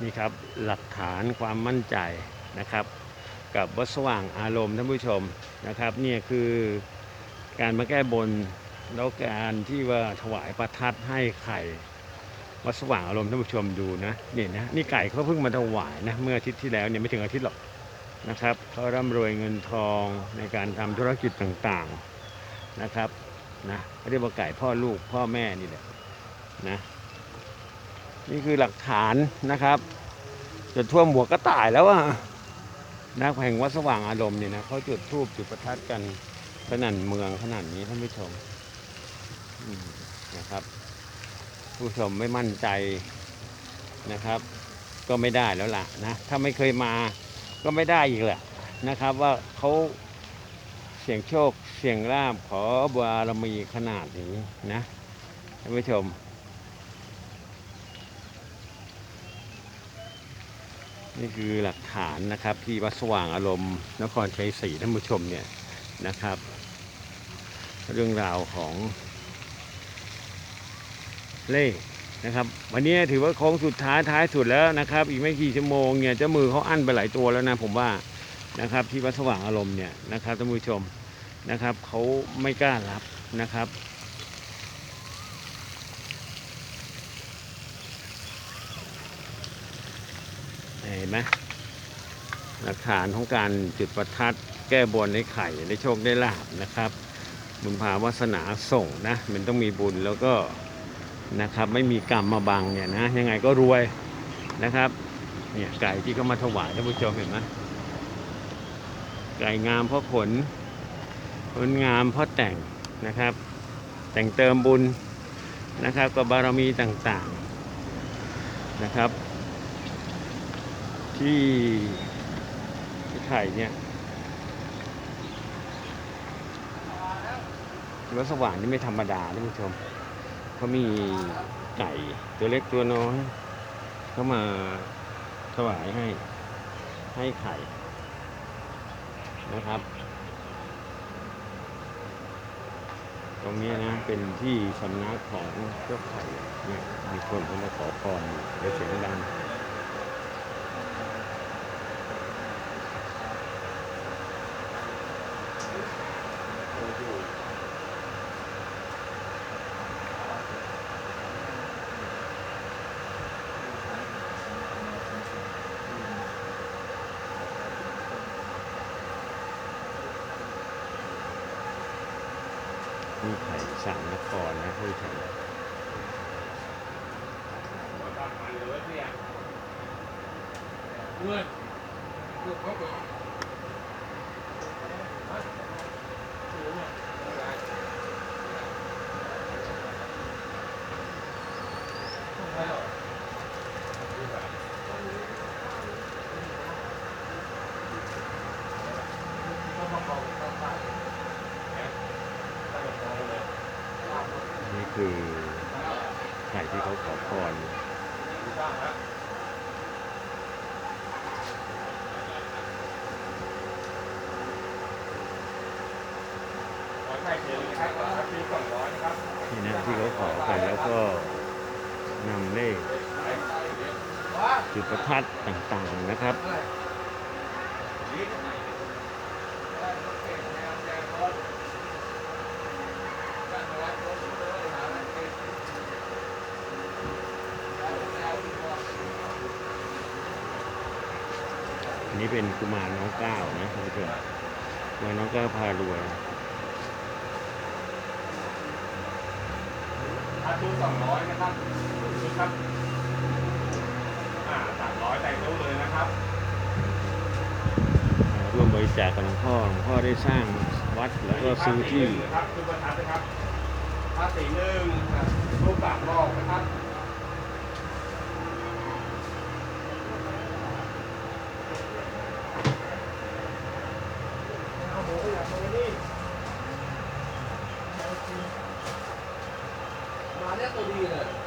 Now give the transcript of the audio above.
นี่ครับหลักฐานความมั่นใจนะครับ กับวัดสว่างอารมณ์ท่านผู้ชมนะครับเนี่ยคือการมาแก้บนแล้วการที่ว่าถวายประทัดให้ไข่วัดสว่างอารมณ์ท่านผู้ชมดูนะนี่นะนี่ไก่เขาเพิ่งมาถวายนะเมื่ออาทิตย์ที่แล้วเนี่ยไม่ถึงอาทิตย์หรอกนะครับเขาร่ำรวยเงินทองในการทำธุรกิจต่างๆนะครับนะเรียกว่าไก่พ่อลูกพ่อแม่นี่แหละนะ นี่คือหลักฐานนะครับจะท่วมหัวกระต่ายแล้วอะนักแห่งวัดสว่างอารมณ์เนี่ยนะเขาจุดธูปจุดประทัดกันสนั่นเมืองขนาดนี้ท่านผู้ชมนะครับ ผู้ชมไม่มั่นใจนะครับ ก็ไม่ได้แล้วล่ะนะถ้าไม่เคยมาก็ไม่ได้อีกแหละนะครับ ว่าเขาเสียงโชคเสียงลาบขอบารมีขนาดนี้นะท่านผู้ชม นี่คือหลักฐานนะครับที่วัดสว่างอารมณ์นครชัยศรีท่านผู้ชมเนี่ยนะครับ เรื่องราวของเลขนะครับ วันนี้ถือว่าโค้งสุดท้ายท้ายสุดแล้วนะครับ อีกไม่กี่ชั่วโมงเนี่ยเจ้ามือเขาอั้นไปหลายตัวแล้วนะผมว่านะครับ ที่วัดสว่างอารมณ์เนี่ยนะครับท่านผู้ชมนะครับเขาไม่กล้ารับนะครับ เห็นไหมหลักฐานของการจุดประทัดแก้บนให้ไข่ได้โชคได้ลาบนะครับ บุญพาวาสนาส่งนะ มันต้องมีบุญแล้วก็นะครับ ไม่มีกรรมมาบังเนี่ยนะ ยังไงก็รวยนะครับ เนี่ยไก่ที่เขามาถวายท่านผู้ชมเห็นไหมไก่งามเพราะขนขนงามเพราะแต่งนะครับ แต่งเติมบุญนะครับกับบารมีต่างๆนะครับ ที่ที่ไข่เนี่ยวัดสว่างนี่ไม่ธรรมดาท่านผู้ชมเขามีไก่ตัวเล็กตัวน้อยเขามาถวายให้ให้ไข่นะครับ ตรงนี้นะเป็นที่สำนักของเจ้าไข่เนี่ยมีคนเขามาขอพรอยู่เดี๋ยวเสียงดัง นี่ไข่สามนครนะผู้ชมนี่ คือไข่ที่เขาขอพรนี่นะที่เขาขอกันแล้วก็นำเลขจุดประทัดต่างๆนะครับ นนี้เป็นกุมารน้องก้าวนะท่านผู้ชมกุมารน้องก้าวพารวยอาทูสองร้อยนะครับชุดครับ อ่าสามร้อยแต่งตู้เลยนะครับ ร่วมบริจาคกับหลวงพ่อหลวงพ่อได้สร้างวัดแล้วก็ซื้อที่ ครับคือประทัดนะครับภาษีหนึ่งรูปสามรอบนะครับ เอาหมูขยับมาไว้นี่ มาเนี่ยตัวดีเลย